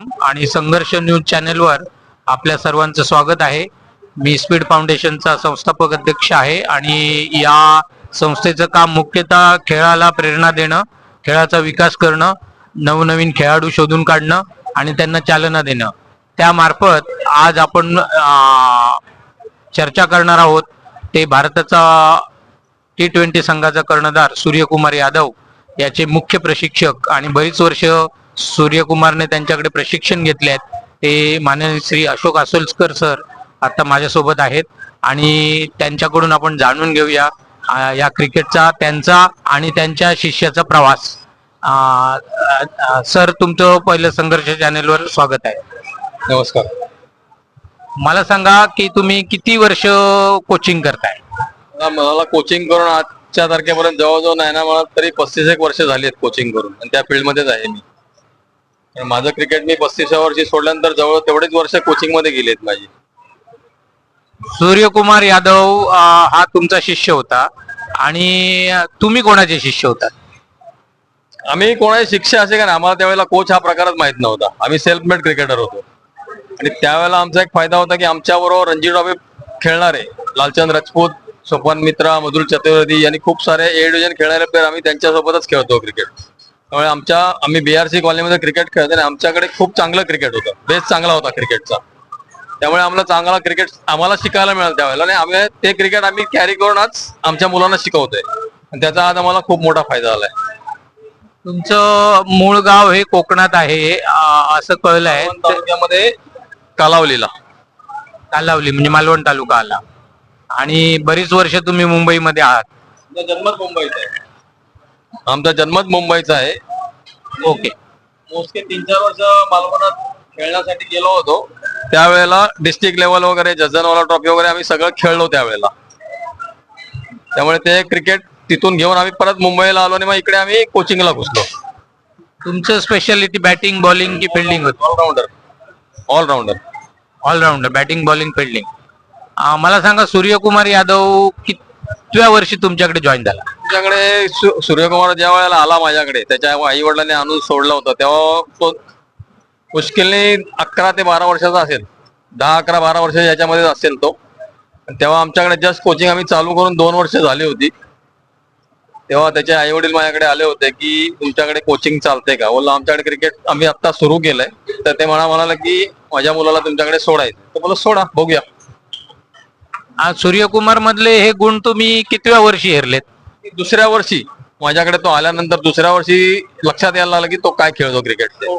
आणि संघर्ष न्यूज चॅनेलवर आपल्या सर्वांचं स्वागत आहे. मी स्पीड फाउंडेशनचा संस्थापक अध्यक्ष आहे आणि या संस्थेचं काम मुख्यतः खेळाला प्रेरणा देणं खेळाचा विकास करणं नवनवीन खेळाडू शोधून काढणं आणि त्यांना चालना देणं. त्यामार्फत आज आपण चर्चा करणार आहोत. ते भारताचा टी ट्वेंटी संघाचा कर्णधार सूर्यकुमार यादव याचे मुख्य प्रशिक्षक आणि बरीच वर्ष सूर्यकुमारने त्यांच्याकडे प्रशिक्षण घेतले आहेत. ते माननीय श्री अशोक आसोलकर सर आता माझ्यासोबत आहेत आणि त्यांच्याकडून आपण जाणून घेऊया या क्रिकेटचा त्यांचा आणि त्यांच्या शिष्याचा प्रवास. सर तुमचं पहिलं संघर्ष चॅनेलवर स्वागत आहे. नमस्कार. मला सांगा की तुम्ही किती वर्ष कोचिंग करताय? मला कोचिंग करून आजच्या तारखेपर्यंत जवळजवळ नाही ना मला तरी पस्तीस एक वर्ष झाली आहेत कोचिंग करून. आणि त्या फील्डमध्येच आहे मी. माझं क्रिकेट मी पस्तीसव्या वर्षी सोडल्यानंतर जवळ तेवढेच वर्ष कोचिंगमध्ये गेली आहेत माझी. सूर्यकुमार यादव अं, हा तुमचा शिष्य होता. आणि तुम्ही कोणाचे शिष्य होता? आम्ही कोणाची शिक्षा असे का नाही, आम्हाला त्यावेळेला कोच हा प्रकारच माहीत नव्हता. आम्ही सेल्फ मेड क्रिकेटर होतो. आणि त्यावेळेला आमचा एक फायदा होता की आमच्या बरोबर रणजी ट्रॉफी खेळणारे लालचंद राजपूत सोपन मित्रा मधुर चतुर्वेदी यांनी खूप सारे ए डिव्हिजन खेळणारे प्लेअर आम्ही त्यांच्यासोबतच खेळतो क्रिकेट त्यामुळे आमच्या आम्ही बीआरसी कॉलनीमध्ये क्रिकेट खेळतो आणि आमच्याकडे खूप चांगलं क्रिकेट होतं. बेस चांगला होता क्रिकेटचा त्यामुळे आम्हाला चांगला क्रिकेट आम्हाला शिकायला मिळालं त्यावेळेला आणि आम्ही ते क्रिकेट आम्ही कॅरी करून आज आमच्या मुलांना शिकवतोय. आणि त्याचा आज आम्हाला खूप मोठा फायदा झालाय. तुमचं मूळ गाव हे कोकणात आहे असं कळलंय. मालवण तालुक्यामध्ये कालावलीला. कालावली म्हणजे मालवण तालुका आला. आणि बरीच वर्ष तुम्ही मुंबईमध्ये आहात. जन्मच मुंबईचा आहे. आमचा जन्मच मुंबईचा आहे. ओके. मोजके तीन चार वर्ष मालवणात खेळण्यासाठी गेलो होतो. त्यावेळेला डिस्ट्रिक्ट लेवल वगैरे जजनवाला ट्रॉफी वगैरे आम्ही सगळं खेळलो त्यावेळेला. त्यामुळे ते क्रिकेट तिथून घेऊन आम्ही परत मुंबईला आलो आणि मग इकडे आम्ही कोचिंगला घुसलो. तुमचं स्पेशालिटी बॅटिंग बॉलिंग की फिल्डिंग होतं? Allrounder allrounder allrounder batting bowling fielding मला सांगा सूर्यकुमार यादव कितव्या वर्षी तुमच्याकडे जॉईन झाला? तुमच्याकडे सु- सूर्यकुमार ज्या वेळेला आला माझ्याकडे त्याच्या आई वडिलांनी आणून सोडला होता तेव्हा तो मुश्किलने अकरा ते बारा वर्षाचा असेल. दहा अकरा बारा वर्ष याच्यामध्ये असेल तो. तेव्हा आमच्याकडे जस्ट कोचिंग आम्ही चालू करून दोन वर्ष झाली होती. तेव्हा त्याचे आई वडील माझ्याकडे आले होते की तुमच्याकडे कोचिंग चालते का? बोलला आमच्याकडे क्रिकेट आम्ही आता सुरू केलंय. तर ते मला म्हणाले की माझ्या मुलाला तुमच्याकडे सोडायचं तर बोला सोडा बघूया. आज सूर्यकुमार मधले हे गुण तुम्ही कितव्या वर्षी हेरलेत? दुसऱ्या वर्षी. माझ्याकडे तो आल्यानंतर दुसऱ्या वर्षी लक्षात यायला लागलं की तो काय खेळतो क्रिकेट ते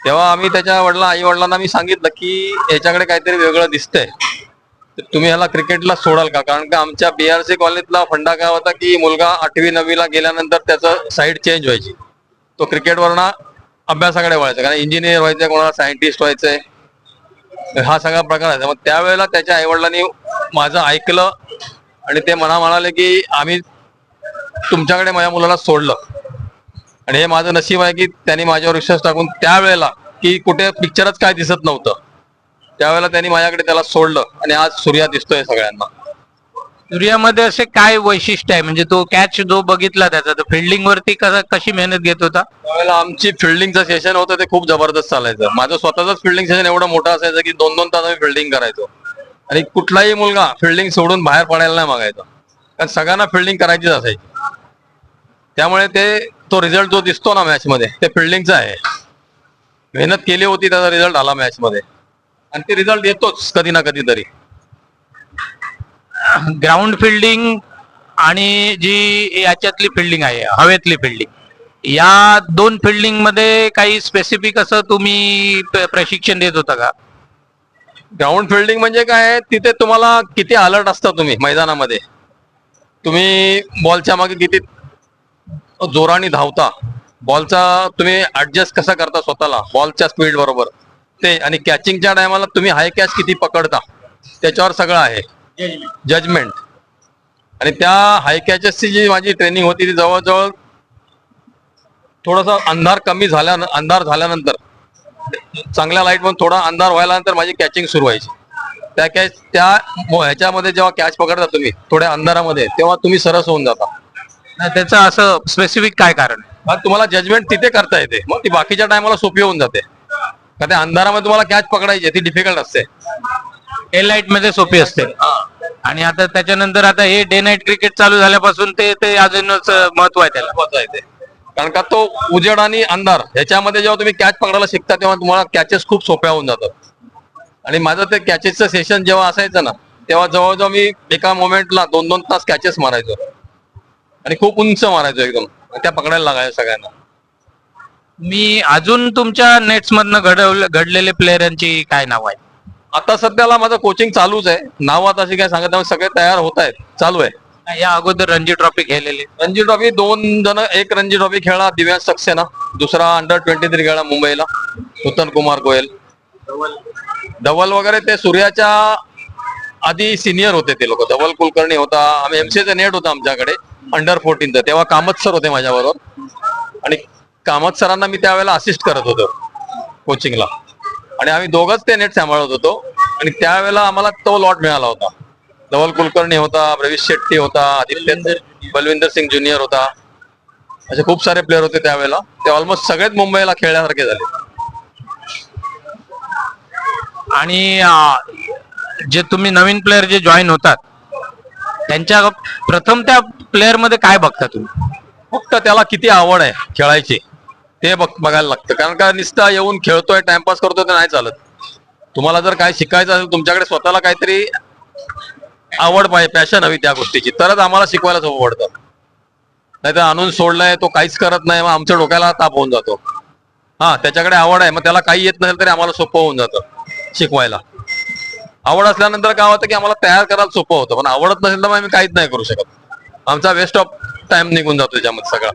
तेव्हा आम्ही त्याच्या वडिला आई वडिलांना मी सांगितलं की याच्याकडे काहीतरी वेगळं दिसतंय. तर तुम्ही ह्याला क्रिकेटला सोडाल का? कारण का आमच्या बीआरसी कॉलनीतला फंडा काय होता की मुलगा आठवी नववीला गेल्यानंतर त्याचं साईड चेंज व्हायची. तो क्रिकेटवरनं अभ्यासाकडे वळायचा. कारण इंजिनियर व्हायचंय कोणाला सायंटिस्ट व्हायचंय. हा सगळा प्रकार आहे. मग त्यावेळेला त्याच्या आई वडिलांनी माझं ऐकलं आणि ते मला म्हणाले की आम्ही तुमच्याकडे माझ्या मुलाला सोडलं. आणि हे माझं नशीब आहे की त्यांनी माझ्यावर विश्वास टाकून त्यावेळेला की कुठे पिक्चरच काय दिसत नव्हतं. त्यावेळेला त्यांनी माझ्याकडे त्याला सोडलं आणि आज सूर्या दिसतोय सगळ्यांना. सूर्यामध्ये असे काय वैशिष्ट्य आहे? म्हणजे तो कॅच जो बघितला त्याचा तो फिल्डिंग वरती कसा कशी मेहनत घेत होता? त्यावेळेला आमची फिल्डिंगचं सेशन होतं ते खूप जबरदस्त चालायचं. माझं स्वतःच फिल्डिंग सेशन एवढं मोठं असायचं की दोन दोन तास आम्ही फिल्डिंग करायचो. आणि कुठलाही मुलगा फिल्डिंग सोडून बाहेर पडायला नाही मागायचा. कारण सगळ्यांना फिल्डिंग करायचीच असायची. त्यामुळे ते तो रिझल्ट जो दिसतो ना मॅच मध्ये ते फिल्डिंगचा आहे. मेहनत केली होती त्याचा रिझल्ट आला मॅच मध्ये. आणि ते रिझल्ट येतोच कधी ना कधीतरी ग्राउंड फिल्डिंग आणि जी याच्यातली फिल्डिंग आहे हवेतली फिल्डिंग या दोन फिल्डिंगमध्ये काही स्पेसिफिक असं तुम्ही प्रशिक्षण देत होता का? ग्राउंड फिल्डिंग म्हणजे काय आहे, तिथे तुम्हाला किती अलर्ट असता तुम्ही मैदानामध्ये? तुम्ही बॉलच्या मागे किती जोराने धावता? बॉलचा तुम्ही ऍडजस्ट कसा करता स्वतःला? बॉलच्या स्पीड बरोबर. ते आणि कॅचिंगच्या टायमाला तुम्ही हाय कॅच किती पकडता? त्याच्यावर सगळं आहे. जजमेंट आणि त्या हाय कॅचेसची जी माझी ट्रेनिंग होती ती जवळजवळ थोडासा अंधार कमी झाल्या अंधार झाल्यानंतर चांगल्या लाइट पण थोडा अंधार व्हायला नंतर माझी कॅचिंग सुरू व्हायची. त्या कॅच त्या ह्याच्यामध्ये जेव्हा कॅच पकडता तुम्ही थोड्या अंधारामध्ये तेव्हा तुम्ही सरस होऊन जाता. नाही, त्याचं असं स्पेसिफिक काय कारण? मग तुम्हाला जजमेंट तिथे करता येते. मग ती बाकीच्या टायमाला सोपी होऊन जाते. का त्या अंधारामध्ये तुम्हाला कॅच पकडायची ती डिफिकल्ट असते. डे लाइटमध्ये सोपी असते. आणि आता त्याच्यानंतर आता हे डे नाईट क्रिकेट चालू झाल्यापासून ते ते अजूनच महत्त्व आहे त्याला. महत्वाचं आहे ते. कारण का तो उजेड आणि अंधार ह्याच्यामध्ये जेव्हा तुम्ही कॅच पकडायला शिकता तेव्हा तुम्हाला कॅचेस खूप सोप्या होऊन जातात. आणि माझं ते कॅचेसचं सेशन जेव्हा असायचं ना तेव्हा जवळजवळ मी एका मोमेंटला दोन दोन तास कॅचेस मारायचो. आणि खूप उंच मारायचो एकदम. त्या पकडायला लागायचं सगळ्यांना. मी अजून तुमच्या नेट्स मधनं घडवलं घडलेले प्लेयरांची काय नाव आहे आता सध्याला माझं कोचिंग चालूच आहे. नावात अशी काय सांगत सगळे तयार होत आहेत. चालू आहे. या अगोदर रणजी ट्रॉफी खेळलेले. रणजी ट्रॉफी दोन जण एक रणजी ट्रॉफी खेळला दिव्यांश सक्सेना दुसरा अंडर ट्वेंटी थ्री खेळला मुंबईला नूतन कुमार गोयल. धवल. वगैरे ते सूर्याच्या आधी सिनियर होते ते लोक. धवल कुलकर्णी होता आम्ही एमसीचा नेट होता आमच्याकडे अंडर फोर्टीनचं तेव्हा कामत सर होते माझ्याबरोबर. आणि कामत सरांना मी त्यावेळेला असिस्ट करत होतो कोचिंगला आणि आम्ही दोघच ते नेट सांभाळत होतो. आणि त्यावेळेला आम्हाला तो लॉट मिळाला होता. धवल कुलकर्णी होता प्रवीश शेट्टी होता आदित्य बलविंदर सिंग ज्युनियर होता. असे खूप सारे प्लेअर होते त्यावेळेला. ते ऑलमोस्ट सगळेच मुंबईला खेळण्यासारखे झाले. आणि जे तुम्ही नवीन प्लेअर जे जॉईन होतात त्यांच्या प्रथम त्या प्लेअरमध्ये काय बघता तुम्ही? फक्त त्याला किती आवड आहे खेळायची ते बघ बघायला लागतं. कारण का निस्ता येऊन खेळतोय टाइमपास करतोय ते नाही चालत. तुम्हाला जर काय शिकायचं असेल तुमच्याकडे स्वतःला काहीतरी आवड पाहिजे पॅशन हवी त्या गोष्टीची. तरच आम्हाला शिकवायला सोपं पडतं. नाही तर आणून सोडलाय तो काहीच करत नाही मग आमच्या डोक्याला ताप होऊन जातो. हा त्याच्याकडे आवड आहे मग त्याला काही येत नसेल तरी आम्हाला सोपं होऊन जातं शिकवायला. आवड असल्यानंतर काय होतं की आम्हाला तयार करायला सोपं होतं पण आवडत नसेल तर मग आम्ही काहीच नाही करू शकत. आमचा वेस्ट ऑफ टाइम निघून जातो त्याच्यामध्ये सगळा.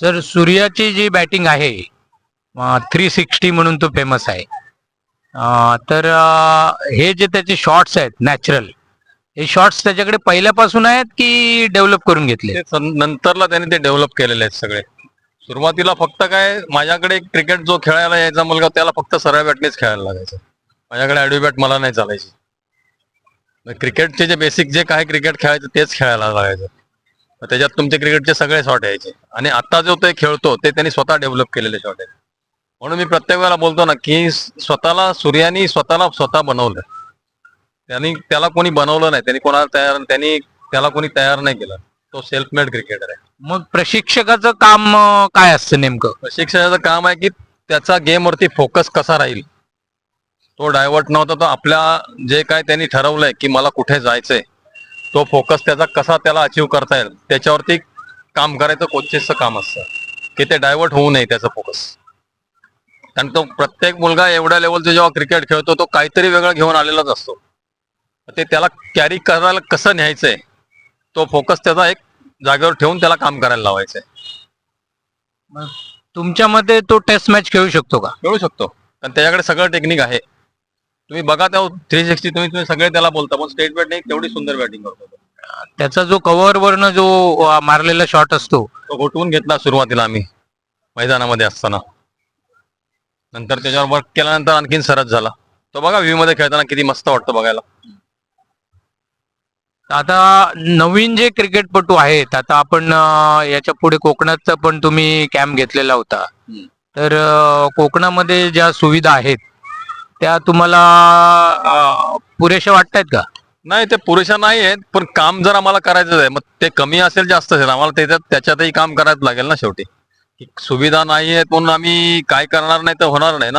सर सूर्याची जी बॅटिंग आहे थ्री सिक्स्टी म्हणून तो फेमस आहे. अं, तर अं, हे जे त्याचे शॉट्स आहेत नॅचरल हे शॉट्स त्याच्याकडे पहिल्यापासून आहेत की डेव्हलप करून घेतले? ते नंतरला त्याने ते डेव्हलप केलेले आहेत सगळे. सुरुवातीला फक्त काय माझ्याकडे क्रिकेट जो खेळायला यायचा मुलगा त्याला फक्त सरळ बॅटनेच खेळायला लागायचं. माझ्याकडे ॲडवी बॅट मला नाही चालायची. मग क्रिकेटचे जे बेसिक जे काय क्रिकेट खेळायचं तेच खेळायला लागायचं. त्याच्यात तुमचे क्रिकेटचे सगळे शॉट यायचे. आणि आता जो ते खेळतो ते त्यांनी स्वतः डेव्हलप केलेले शॉट आहेत. म्हणून मी प्रत्येक वेळेला बोलतो ना की स्वतःला सूर्यानी स्वतःला स्वतः बनवलं. त्यांनी त्याला कोणी बनवलं नाही त्यांनी कोणाला तयार त्यांनी त्याला कोणी तयार नाही केलं. तो सेल्फ मेड क्रिकेटर आहे. मग प्रशिक्षकाचं काम काय असतं नेमकं? प्रशिक्षणाचं काम आहे की त्याचा गेम वरती फोकस कसा राहील? तो डायव्हर्ट नव्हता तो आपल्या जे काय त्यांनी ठरवलंय की मला कुठे जायचंय तो फोकस त्याचा कसा त्याला अचीव करता येईल त्याच्यावरती काम करायचं कोचेसचं काम असतं. की ते डायव्हर्ट होऊ नये त्याचा फोकस कारण तो प्रत्येक मुलगा एवढ्या लेवलचं जेव्हा क्रिकेट खेळतो तो काहीतरी वेगळं घेऊन आलेलाच असतो. ते त्याला कॅरी करायला कसं न्यायचंय तो फोकस त्याचा एक जागेवर ठेवून त्याला काम करायला लावायचंय. तुमच्या मते तो टेस्ट मॅच खेळू शकतो का? मिळू शकतो. कारण त्याच्याकडे सगळं टेक्निक आहे. तुम्ही बघा त्या थ्री सिक्स्टी तुम्ही तुम्ही सगळे त्याला बोलता पण स्टेट बॅटिंग तेवढी सुंदर बॅटिंग करतो तो. त्याचा जो कव्हर वरनं जो अं, मारलेला शॉट असतो. तो घोटवून घेतला सुरुवातीला आम्ही मैदानामध्ये असताना. नंतर त्याच्यावर वर्क केल्यानंतर आणखीन सरस झाला. तो बघा व्ह्यू मध्ये खेळताना किती मस्त वाटतं बघायला. आता नवीन जे क्रिकेटपटू आहेत आता आपण अं, याच्यापुढे कोकणातचा पण तुम्ही कॅम्प घेतलेला होता. तर अं, कोकणामध्ये ज्या सुविधा आहेत त्या तुम्हाला पुरेशा वाटतायत का? नाही ते पुरेशा नाही आहेत पण काम जर आम्हाला करायचं आहे मग ते कमी असेल जास्त असेल आम्हाला त्याच्यात त्याच्यातही काम करायला लागेल ना शेवटी. सुविधा नाही आहेत म्हणून आम्ही काय करणार नाही तर होणार नाही ना.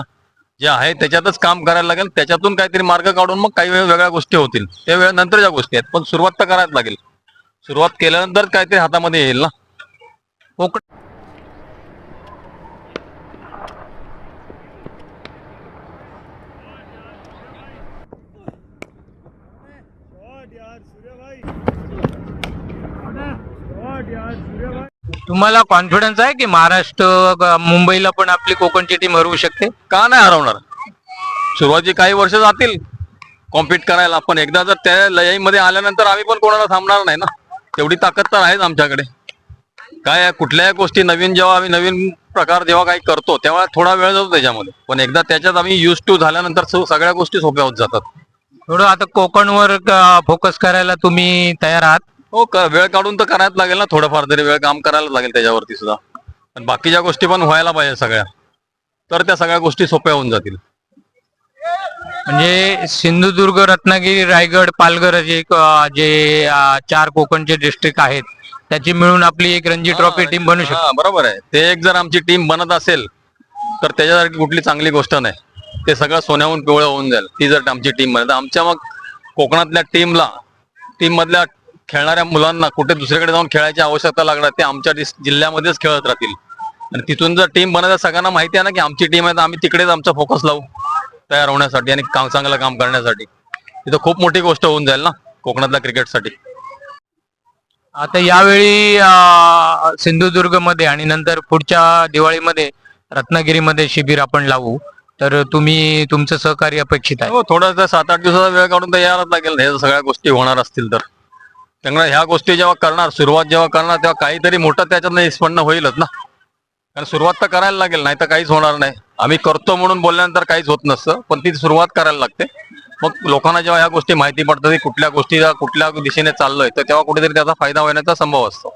जे आहे त्याच्यातच काम करायला लागेल त्याच्यातून काहीतरी मार्ग काढून मग काही वेळ वेगळ्या गोष्टी होतील. त्या वेळ नंतरच्या गोष्टी आहेत पण सुरुवात तर करायला लागेल. सुरुवात केल्यानंतर काहीतरी हातामध्ये येईल ना. कोकण तुम्हाला कॉन्फिडन्स आहे की महाराष्ट्र मुंबईला पण आपली कोकणची टीम हरवू शकते? का नाही हरवणार? सुरुवातीची काही वर्ष जातील. कॉम्पिट करायला पण एकदा जर त्या लयाईमध्ये आल्यानंतर आम्ही पण कोणाला थांबणार नाही ना? तेवढी ताकद तर आहेच आमच्याकडे. काय कुठल्याही गोष्टी नवीन जेव्हा आम्ही नवीन प्रकार जेव्हा काही करतो तेव्हा थोडा वेळ जातो त्याच्यामध्ये. पण एकदा त्याच्यात आम्ही युज टू झाल्यानंतर सगळ्या गोष्टी सोप्या होत जातात. थोडं आता कोकणवर फोकस करायला तुम्ही तयार आहात. हो क- वेळ काढून तर करायला लागेल ना थोडंफार तरी वेळ काम करायला लागेल त्याच्यावरती सुद्धा. पण बाकीच्या गोष्टी पण व्हायला पाहिजे सगळ्या तर त्या सगळ्या गोष्टी सोप्या होऊन जातील. म्हणजे सिंधुदुर्ग रत्नागिरी रायगड पालघर जे जे चार कोकणचे डिस्ट्रिक्ट आहेत त्याची मिळून आपली एक रणजी ट्रॉफी टीम बनू शकते. बरोबर आहे. ते एक जर आमची टीम बनत असेल तर त्याच्यासारखी कुठली चांगली गोष्ट नाही. ते सगळं सोन्याहून पिवळं होऊन जाईल. ती जर आमची टीम बनत आमच्या मग कोकणातल्या टीमला टीम मधल्या खेळणाऱ्या मुलांना कुठे दुसरीकडे जाऊन खेळायची आवश्यकता लागणार ते आमच्या जिल्ह्यामध्येच खेळत राहतील. आणि तिथून जर टीम बनत सगळ्यांना माहिती आहे ना की आमची टीम आहे तर आम्ही तिकडेच आमचा फोकस लावू तयार होण्यासाठी आणि काम चांगलं काम करण्यासाठी. तिथं खूप मोठी गोष्ट होऊन जाईल ना कोकणातल्या क्रिकेटसाठी आता यावेळी सिंधुदुर्गमध्ये आणि नंतर पुढच्या दिवाळीमध्ये रत्नागिरीमध्ये शिबिर आपण लावू. तर तुम्ही तुमचं सहकार्य अपेक्षित आहे. हो थोडं सात आठ दिवसाचा वेळ काढून यायलाच लागेल हे सगळ्या गोष्टी होणार असतील तर. त्यामुळे ह्या गोष्टी जेव्हा करणार सुरुवात जेव्हा करणार तेव्हा काहीतरी मोठं त्याच्यात निष्पन्न होईलच ना. कारण सुरुवात तर करायला लागेल नाही तर काहीच होणार नाही. आम्ही करतो म्हणून बोलल्यानंतर काहीच होत नसतं पण ती सुरुवात करायला लागते. मग लोकांना जेव्हा ह्या गोष्टी माहिती पडतात की कुठल्या गोष्टी कुठल्या दिशेने चाललोय तर तेव्हा कुठेतरी त्याचा फायदा होण्याचा संभव असतो.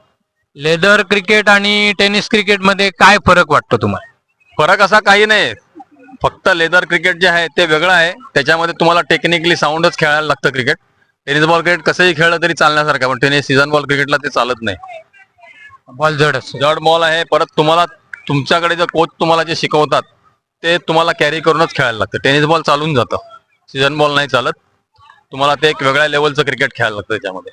लेदर क्रिकेट आणि टेनिस क्रिकेटमध्ये काय फरक वाटतो तुम्हाला? फरक असा काही नाही. फक्त लेदर क्रिकेट जे आहे ते वेगळं आहे. त्याच्यामध्ये तुम्हाला टेक्निकली साऊंडच खेळायला लागतं क्रिकेट. टेनिस बॉल क्रिकेट कसंही खेळलं तरी चालण्यासारखं पण टेनिस सीझन बॉल क्रिकेटला ते चालत नाही. बॉल जड असतो. जड बॉल आहे परत तुम्हाला तुमच्याकडे जे कोच तुम्हाला जे शिकवतात ते तुम्हाला कॅरी करूनच खेळायला लागतं. टेनिस बॉल चालून जातं. सीझन बॉल नाही चालत. तुम्हाला ते एक वेगळ्या लेवलचं क्रिकेट खेळायला लागतं त्याच्यामध्ये.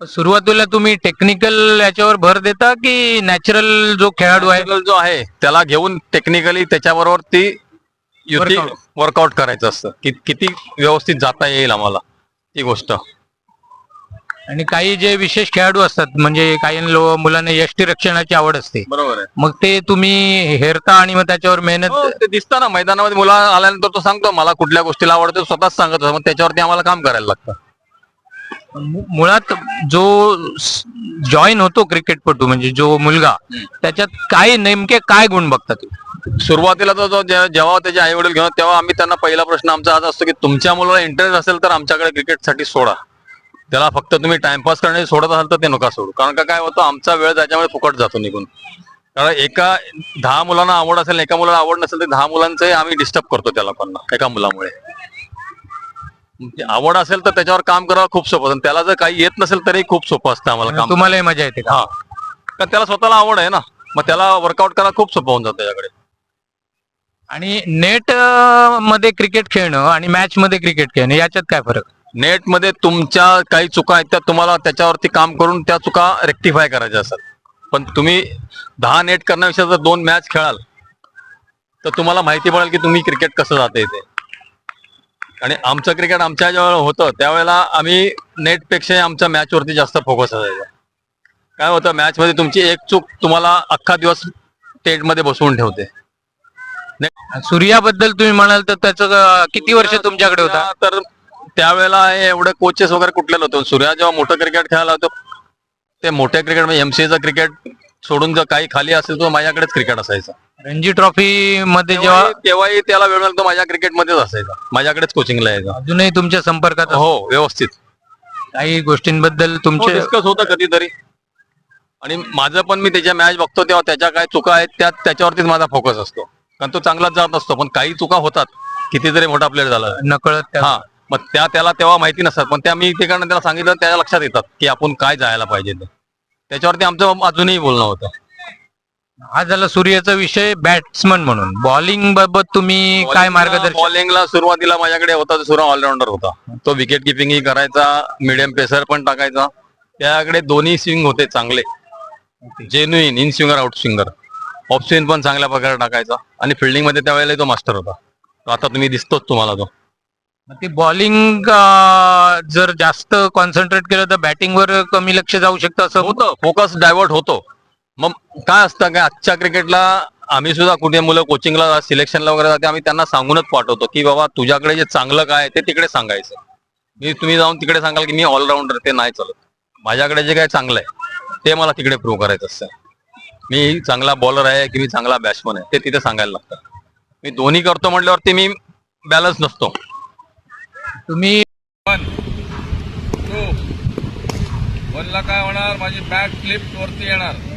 सुरुवातीला तुम्ही टेक्निकल याच्यावर भर देता की नॅचरल जो खेळाडू आहे? जो आहे त्याला घेऊन टेक्निकली त्याच्याबरोबर ती युती. वर्कआउट करायचं असतं. कि किती व्यवस्थित जाता येईल आम्हाला. ती गोष्ट. आणि काही जे विशेष खेळाडू असतात म्हणजे काही लो- मुलांना यष्टी रक्षणाची आवड असते. बरोबर आहे. मग ते तुम्ही हेरता आणि मग त्याच्यावर मेहनत हो, ते दिसतं ना मैदानामध्ये मुला आल्यानंतर तो सांगतो मला कुठल्या गोष्टीला आवडतं तो स्वतःच सांगत असतो. मग त्याच्यावरती आम्हाला काम करायला लागतं. मुळात जो जॉईन होतो क्रिकेटपटू म्हणजे जो मुलगा त्याच्यात काय नेमके काय गुण बघतात? सुरुवातीला तर जो जेव्हा त्याचे आई वडील घेऊन तेव्हा आम्ही त्यांना पहिला प्रश्न आमचा आज असतो की तुमच्या मुलाला इंटरेस्ट असेल तर आमच्याकडे क्रिकेटसाठी सोडा. त्याला फक्त तुम्ही टाइमपास करणे सोडत असाल तर ते नका सोडू. कारण का काय होतं आमचा वेळ त्याच्यामुळे फुकट जातो निघून. कारण एका दहा मुलांना आवड असेल एका मुलाला आवड नसेल तर दहा मुलांचंही आम्ही डिस्टर्ब करतो त्या लोकांना एका मुलामुळे. आवड असेल तर त्याच्यावर काम करावं खूप सोपं आणि त्याला जर काही येत नसेल तरी खूप सोपं असतं आम्हाला काम तुम्हालाही मजा येते हा. कारण त्याला स्वतःला आवड आहे ना. मग त्याला वर्कआउट करायला खूप सोपं होऊन जातं त्याच्याकडे. आणि नेटमध्ये क्रिकेट खेळणं आणि मॅच मध्ये क्रिकेट खेळणं याच्यात काय फरक? नेटमध्ये तुमच्या काही चुका आहेत त्या तुम्हाला त्याच्यावरती काम करून त्या चुका रेक्टिफाय करायच्या असतात. पण तुम्ही दहा नेट करण्यापेक्षा जर दोन मॅच खेळाल तर तुम्हाला माहिती पडेल की तुम्ही क्रिकेट कसं जाते ते आणि आमचं क्रिकेट आमच्या जेव्हा होतं त्यावेळेला आम्ही नेटपेक्षा आमच्या मॅचवरती जास्त फोकस असायचा. काय होतं मॅच मध्ये तुमची एक चूक तुम्हाला अख्खा दिवस टेंटमध्ये बसवून ठेवते. सूर्याबद्दल तुम्ही म्हणाल तर त्याचं किती वर्ष तुमच्याकडे होता? तर त्यावेळेला एवढे कोचेस वगैरे कुठले नव्हते. सूर्या जेव्हा मोठं क्रिकेट खेळायला होतं ते मोठ्या क्रिकेट म्हणजे एमसीएचं क्रिकेट सोडून जर काही खाली असेल तर माझ्याकडेच क्रिकेट असायचं. रणजी ट्रॉफी मध्ये जेव्हा तेव्हाही तेव्हाही त्याला वेळ मिळाला तो माझ्या क्रिकेटमध्येच असायचा. माझ्याकडेच कोचिंगला यायचा. अजूनही तुमच्या संपर्कात. हो व्यवस्थित. काही गोष्टींबद्दल तुमचे डिस्कस होतं कधीतरी. आणि माझं पण मी त्याच्या मॅच बघतो तेव्हा त्याच्या काय चुका आहेत त्या त्याच्यावरतीच माझा फोकस असतो. कारण तो चांगलाच जात असतो पण काही चुका होतात. कितीतरी मोठा प्लेअर झाला. नकळत त्या- हा मग त्या त्याला तेव्हा माहिती नसतात. पण त्या मी तिकडनं त्याला सांगितलं त्याच्या लक्षात येतात की आपण काय जायला पाहिजे ते. त्याच्यावरती आमचं अजूनही बोलणं होतं. हा झाला सूर्याचा विषय बॅट्समन म्हणून. बॉलिंग बाबत तुम्ही काय मार्गदर्शन? बॉलिंगला सुरुवातीला माझ्याकडे होता तो सुरू ऑलराऊंडर होता. तो विकेट किपिंगही करायचा मिडियम पेसर पण टाकायचा. त्याकडे दोन्ही स्विंग होते चांगले. Genuine in swinger out swinger off swing पण चांगल्या प्रकारे टाकायचा. आणि फिल्डिंगमध्ये त्यावेळेला तो मास्टर होता. तो आता तुम्ही दिसतोच तुम्हाला तो. ती बॉलिंग जर जास्त कॉन्सन्ट्रेट केलं तर बॅटिंगवर कमी लक्ष जाऊ शकतं असं? होतं. फोकस डायव्हर्ट होतो. मग काय असतं काय आजच्या क्रिकेटला आम्ही सुद्धा कुठे मुलं कोचिंगला सिलेक्शनला वगैरे जाते आम्ही त्यांना सांगूनच पाठवतो की बाबा तुझ्याकडे जे चांगलं काय आहे ते तिकडे सांगायचं. मी तुम्ही जाऊन तिकडे सांगाल की मी ऑलराऊंडर ते नाही चालत. माझ्याकडे जे काय चांगलं आहे ते मला तिकडे प्रूव्ह करायचं असतं. मी चांगला बॉलर आहे की मी चांगला बॅट्समन आहे ते तिथे सांगायला लागतं. मी दोन्ही करतो म्हटल्यावरती मी बॅलन्स नसतो. तुम्ही काय होणार? माझी बॅट फ्लिप वरती येणार.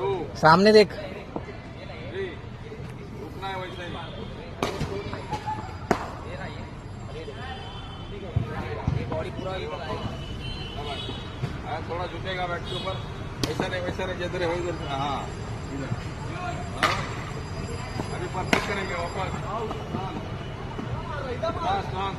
सामने देख थ्री रुकना है वैसे ही हाँ, थोड़ा झुकेगा बैट के ऊपर वैसा नहीं वैसा नहीं जिधर है वही इधर से, हाँ इधर। हाँ। अभी परफेक्ट करेंगे वापस हाँ, हाँ, हाँ।